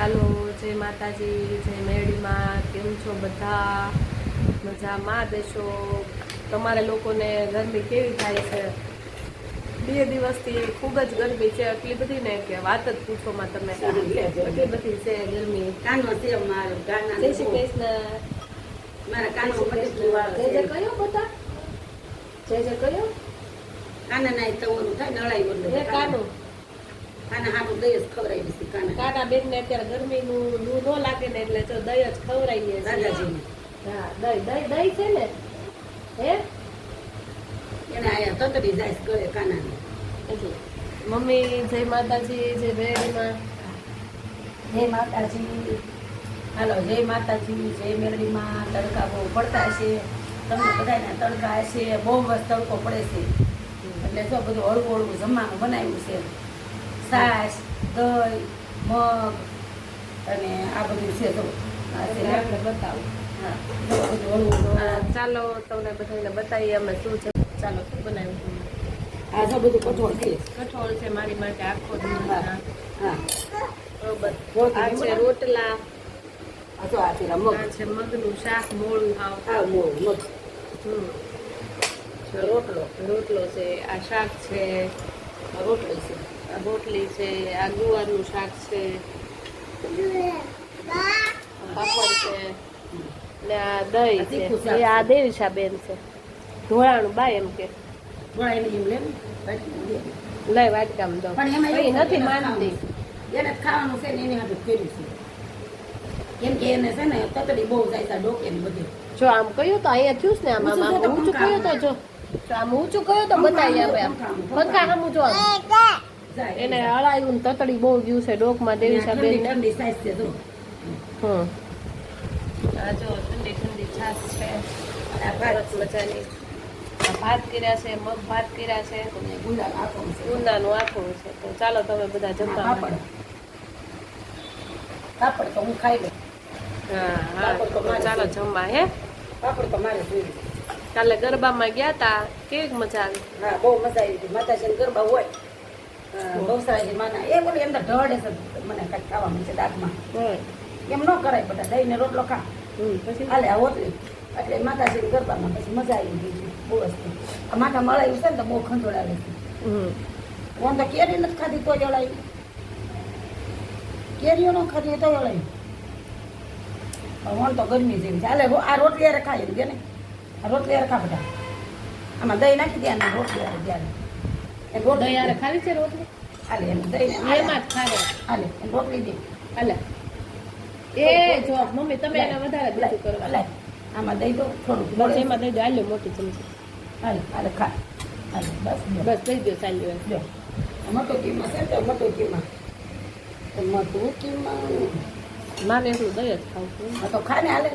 ચાલો જય માતાજી જય મેળીમાં કેમ છો બધા? મજામાં દેશો તમારે લોકોને ગરમી કેવી થાય છે? બે દિવસથી ખૂબ જ ગરમી છે એટલી બધી ને કે વાત જ પૂછોમાં તમે. એટલી બધી છે ગરમી. કાનો છે મારો કાના જય શ્રી કૃષ્ણ. મારા કાનો જય જય કયો બધા જય જય કયો? કાના ના તમારું થાય નળાઈ બધું કાનું. કાના હારું દઈ જ ખવડાવી છે કાના કાના બેન ને અત્યારે ગરમીનું લૂ ન લાગે ને એટલે જો દહીં જ ખવડાવીએ છીએ. દાદાજીને. હા દહીં દહીં દહીં છે ને? હે? એને આયા તતડી જાય કરે કાનાને એટલે મમ્મી જય માતાજી જય ભેરીમાં જય માતાજી. હાલો જય માતાજી જય મેરડીમાં. તડકા બહુ પડતા છે તમને બધાને તડકા છે બહુ મસ્ત તડકો પડે છે. એટલે જો બધું હળવું હળવું જમવાનું બનાવ્યું છે. છાશ દહીં મગ અને આ બધું છે ને આપણે બતાવું. હા. હા, ચાલો તમને બધાને બતાવીએ અમે શું છે. ચાલો શું બનાવ્યું આ જો બધું કઠોળ છે. કઠોળ છે મારી માટે આખો હા. બરોબર. આ છે રોટલા. આ જો આ પેલા મગ. આ છે મગનું શાક મોળું હાવ. આ મોળ મગ. રોટલો રોટલો છે આ શાક છે રોટલી છે. આ રોટલી છે આ ગુવારનું શાક છે પાપડ છે ને આ દહીં છે. એ આ દેવીશા બેન છે. ધોળાણું બાય એમ કે. લઈ વાટકામ દો નથી માનતી. એને ખાવાનું છે ને એની હાથે કર્યું છે. કેમ કે એને છે ને તતડી બહુ જાય છે આ ડોકે ને બધે. જો આમ કહ્યું તો અહીંયા થયું ને આમ આમ ઊંચું કહ્યું તો જો. આમ ઊંચું કહ્યું તો બતાવી આમ આપે આમ. પંખા આમ, જો એને અળાયું ને તતડી બહુ ગયું છે ડોકમાં આ દેવીશા ઠંડી ઠંડી સાઈઝ છે તો હમ. આ જો ઠંડી ઠંડી છાશ છે. આ ભારત મજાની. ભાત કર્યા છે મગ ભાત કર્યા છે. ગુંદાનું આખું છે. તો ચાલો તમે બધા જમતા જમવા પાપડ. પાપડ તો હું ખાઈ લઉં. હા હા. ચાલો જમવા હે? પાપડ તો મારે જોઈએ કાલે ગરબામાં ગયા તા. કેવી મજા આવી? હા બહુ મજા આવી હતી. માતાજીને ગરબા હોય. બહુસરાજી માના એ બોલી તો ઢળે છે મને કાંઈક ખાવાનું છે દાંતમાં. એમ ન કરાય બધા દહીં ને રોટલો ખા. પછી? હાલે આ ઓતરી એટલે માતાજીની ગરબામાં પછી મજા આવી ગઈ બહુ વસ્તુ આ માથા મળાયું છે ને તો બહુ ખંજોળાવે છે. હમ. ઓન તો કેરી નથી ખાધી તો જળાય કેરીઓ ન ખાધી તો જળાય ઓન તો ગરમી જેવી છે. હાલે આ રોટલી યારે ખાઈ એમ ને આ રોટલી યારે ખા બધા. આમાં દહીં નાખી દે રોટલી યારે હારે ખાવી છે રોટલી? હાલે એમ દહીં એમાં જ ખાવે. હાલે રોટલી દે. હાલે. એ જો મમ્મી તમે એને વધારે બીજું કરવા હાલે આમાં દઈ દો થોડું બસ એમાં દઈ દો આલ્યો મોટી ચમચી. હાલે હાલે ખા. હાલે બસ બસ દઈ દો ચાલ્યો. આ મોટો કીમાં છે મોટો કીમાં. મોટું કીમાં. મારે એટલું દહીં જ ખાવું તો ખા ને હાલે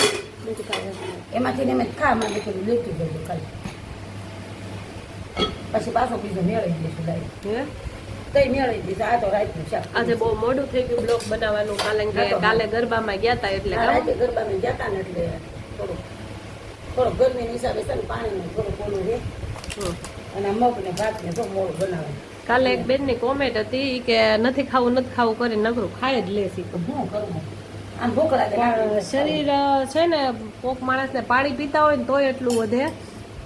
એમાંથી ને એમ ખા માં દીકરી લેતી જજો ખાલી પછી પાછો બીજો મેળવી દઈશું દાઈ તઈ મેળવી દઈશું આ તો રાતનું શાક આજે બહુ મોડું થઈ ગયું બ્લોગ બનાવવાનું કારણ કે કાલે ગરબામાં ગયા તા એટલે રાતે ગરબામાં જતા ને એટલે થોડુંક થોડુંક ગરમીના હિસાબે છે ને પાણીનું થોડુંક ઓલું રહે અને મગ ને ભાત ને તો મોડું બનાવે. કાલે એક બેનની કોમેન્ટ હતી કે નથી ખાવું નથી ખાવું કરીને નકરું ખાય જ લેસી તો શું કરવું આમ ભૂખ લાગે શરીર છે ને કોક માણસને પાણી પીતા હોય ને તોય એટલું વધે.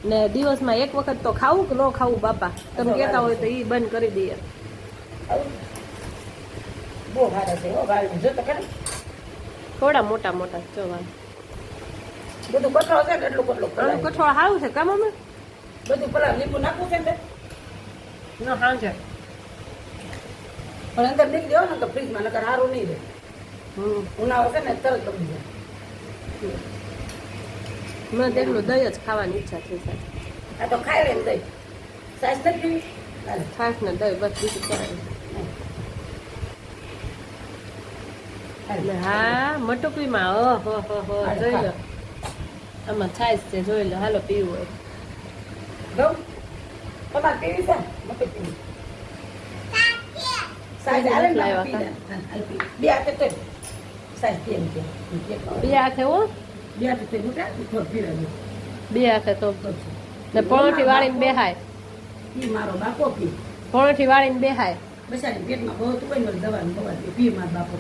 ને દિવસમાં એક વખત તો ખાવું કે ન ખાવું બાપા? તમે કહેતા હોય તો એ બંધ કરી દઈએ. જો થોડા મોટા મોટા જોવા બધું કઠોળ છે ને એટલું કટલું આનું કઠોળ સારું છે કામ અમે બધું પેલા લીંબુ નાખવું છે ને ના હા છે પણ અંદર નીકળી ને તો ફ્રીજમાં નકર સારું નહીં રહે. હમ. ઉનાળો છે ને તરત જાય. મને તેટલું દહીં જ ખાવાની ઈચ્છા થઈ છે આ તો ખાઈ લે દહીં. સાઈઝ નથી પીવી છાશ ને દહીં બસ બીજું. ને હા મટુકીમાં હો હો હો હો જોઈ લો. આમાં છાશ છે જોઈ લો હાલો પીવું હોય. તમારે પીવી છે. બે હાથે તો. બે હાથે હો. બે હાથે તો ને. બે હાથે તો. પરોઠી વાળીને બેહાય. મારો બાપો પી પરોઠી વાળીને બેહાય. બસાડી પેટમાં બહુ હોય ને દવાનું દવા પી મારો બાપો.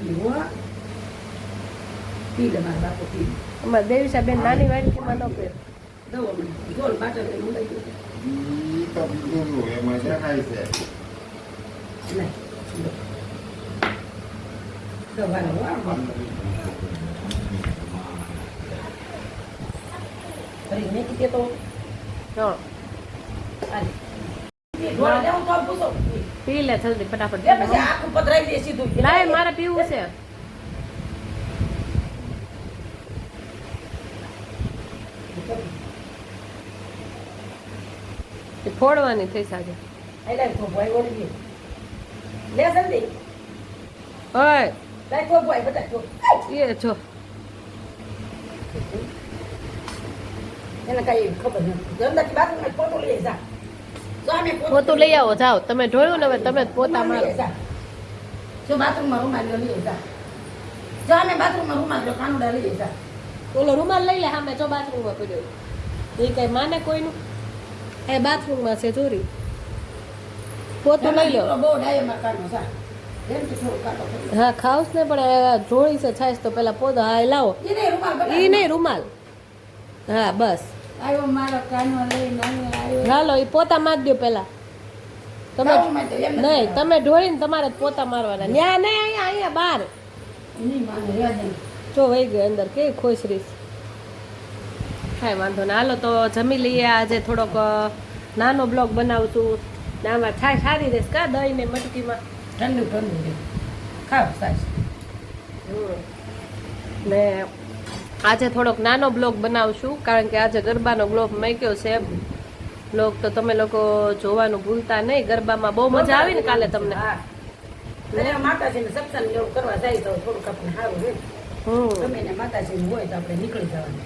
પી હો. પી લે મારા બાપુ પી. લે અમારે દેવીશા બેન નાની વાડકીમાં ન પીએ દવો મને બાટલ એમાં છે દવાનો ફરી મેં કીધે તો. પી લે જલ્દી ફટાફટ. લાય મારે પીવું છે. ફોડવાની થઈ સાજે લે જલ્દી. તો એ જો. એને કઈ ખબર નથી. ગંદાથી બાથરૂમમાં ફોટો લઈ જા. પોતું લઈ આવો જાઓ. તમે જોયું ને હવે તમે પોતા મારો. જો. બાથરૂમમાં રૂમાલ લઈ જા. જો અમે બાથરૂમમાં રૂમાલ લો કાનુડા લઈ જા. ઓલો રૂમાલ લઈ લે સામે જો બાથરૂમમાં પડ્યો. એ કઈ માને કોઈનું? એ બાથરૂમમાં છે ચોરી પોતું લઈ લો. બહુ ડાયમાં કાનો જા. એમ તો થોડું કાઢો કરી. હા ખાવસ ને પણ આ જોડી છે છાશ તો પેલા પોતા હા એ લાવો. એ નહીં રૂમાલ બતાવ. નહીં રૂમાલ. હા બસ. આવ્યો મારો કાનો લઈને આવ્યો. હાલો એ પોતા માર પેલા. તમે નહીં તમે ઢોળીને તમારે પોતા મારવાના. ન્યા નહીં અહીંયા અહીંયા બહાર. જો વહી ગયો અંદર કેવી ખુશ રહીશ કાંઈ વાંધો ના હાલો તો જમી લઈએ આજે થોડોક નાનો બ્લોગ બનાવતું ને આમાં છાશ સારી રહેશે કા દહીં ને મટકીમાં? ઠંડુ ઠંડુ ખાવ સાસ. ને આજે થોડોક નાનો બ્લોગ બનાવશું કારણ કે આજે ગરબાનો બ્લોગ મૂક્યો છે. બ્લોગ તો તમે લોકો જોવાનું ભૂલતા નહીં ગરબામાં બહુ મજા આવી ને કાલે તમને. માતાજીને સત્સંગ જેવું કરવા જાય તો થોડુંક આપણે સારું રહે. તમે માતાજીનું હોય તો આપણે નીકળી જવાનું.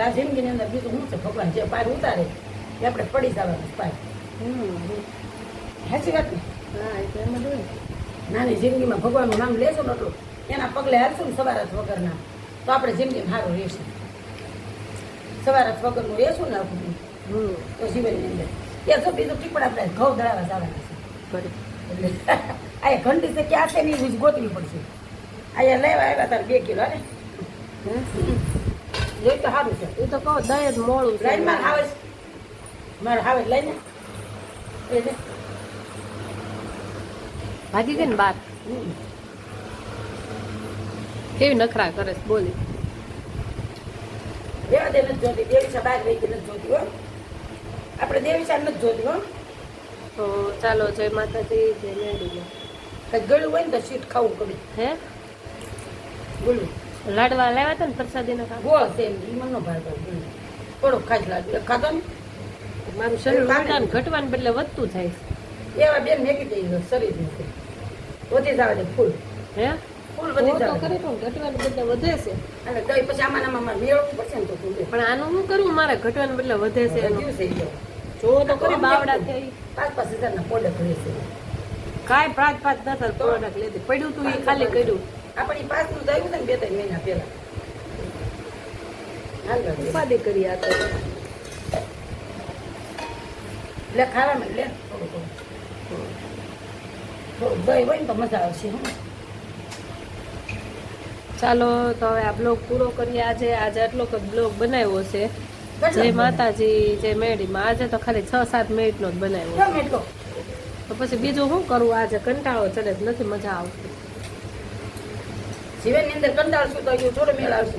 આ જિંદગીની અંદર બીજું શું છે? ભગવાન જે પાર ઉતારે એ આપણે પડી જવાનું પાર. હમ. સાચી વાત ને? હા એ તો એમ જ હોય. નાની જિંદગીમાં ભગવાનનું નામ લેશું ને એટલું એના પગલે હાલશું ને સવારત વગરના. તો આપણે જિંદગીમાં સારું રહેશે. સવારે વગરનું રહેશું ને આખું તો જીવનની અંદર. એ તો બીજું ટીપડ આપણે ઘઉં દળાવા જવાના છે. બરાબર. એટલે આ ઘંટી છે ક્યાં છે ને એ ગોતવી પડશે. અહીંયા લેવા આવ્યા તારે બે કિલો ને? જોઈ તો સારું છે. એ તો કહો દહીં જ મોડું લાઈનમાં આવે મારે આવે લઈને એ લે. ભાગી ગઈ ને બાર. કેવી નખરા કરે છે બોલી. દેવા દે નથી જોતી દેવીસા બહાર વહી ગઈ નથી જોતી હો. આપણે દેવીસા નથી જોતી હો. તો ચાલો જય માતાજી જય કંઈક ગળ્યું હોય ને તો સીટ ખાવું પડે હે? બોલું. લાડવા લાવ્યા હતા ને પ્રસાદી ના ગોળ છે એમ ઈ મને ન ભાવતો ગળ્યું થોડુંક ખાઈ લાગે ખાધો ને? મારું શરીર ઘટવાનું ઘટવાને બદલે વધતું થાય એવા બેન મેકી દઈ શરીર વધી જવા દે ફૂલ. હે? ફૂલ વધી તો જવા પણ ઘટવાને બદલે વધે છે. અને કઈ પછી આમાં આમાં મેળવવું પડશે ને તો ફૂલ પણ આનું શું કરવું મારે ઘટવાને બદલે વધે છે એનું. વધ્યું છે ઈ તો. કરી બાવડા થઈ. પાંચ પાંચ હજારના પ્રોડક્ટ રહે છે. કાંઈ પાંચ પાંચ દસ હજાર પ્રોડક્ટ લેતી પડ્યું તું એ ખાલી કર્યું. આપણી પાસનું થયું છે ને બે ત્રણ મહિના પહેલા. હાલ ઉપાધિ કરી આ તો. લે ખાવામાં લે. થોડું થોડું. થોડું દહીં હોય ને તો મજા આવશે હં. ચાલો તો હવે આ બ્લોગ પૂરો કરીએ. આજે આજે આટલો જ બ્લોગ બનાવ્યો છે. જય માતાજી જય મેડીમાં આજે તો ખાલી છ સાત મિનિટનો જ બનાવ્યો તો પછી બીજું શું કરવું આજે કંટાળો ચડે નથી મજા આવતી. જીવનની અંદર કંટાળશું તો એવું જોડે મેળ આવશે.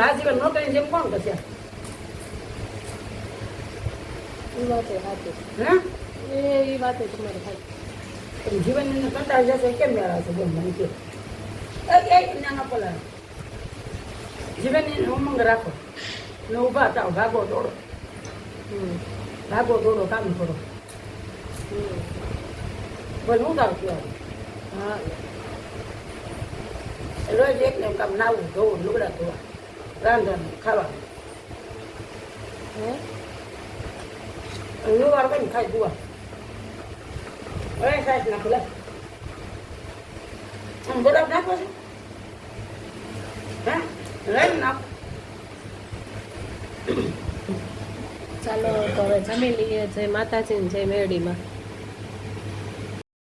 આ જીવન નોકરી જેમ કોણ કરશે એ વાત સાચી હા? એ વાત તમારી સાચી જીવનની અંદર કંટાળી જશે કેમ મેળ આવશે? બોલ મને એ નાના પોલા જીવનની ઉમંગ રાખો ને ઊભા થાવ ભાગો દોડો ભાગો દોડો કામ કરો બોલ હું તારું કહેવાનું હા રોજ એક ને એક કામ નાવું ધોવું લુગડા ધોવા રાંધવાનું ખાવાનું હે લુવાર કઈ ખાઈ ધોવા હવે સાહેબ નાખો લે બરફ નાખો છે ચાલો તો હવે જમી લઈએ જય માતાજી જય મેરડીમાં.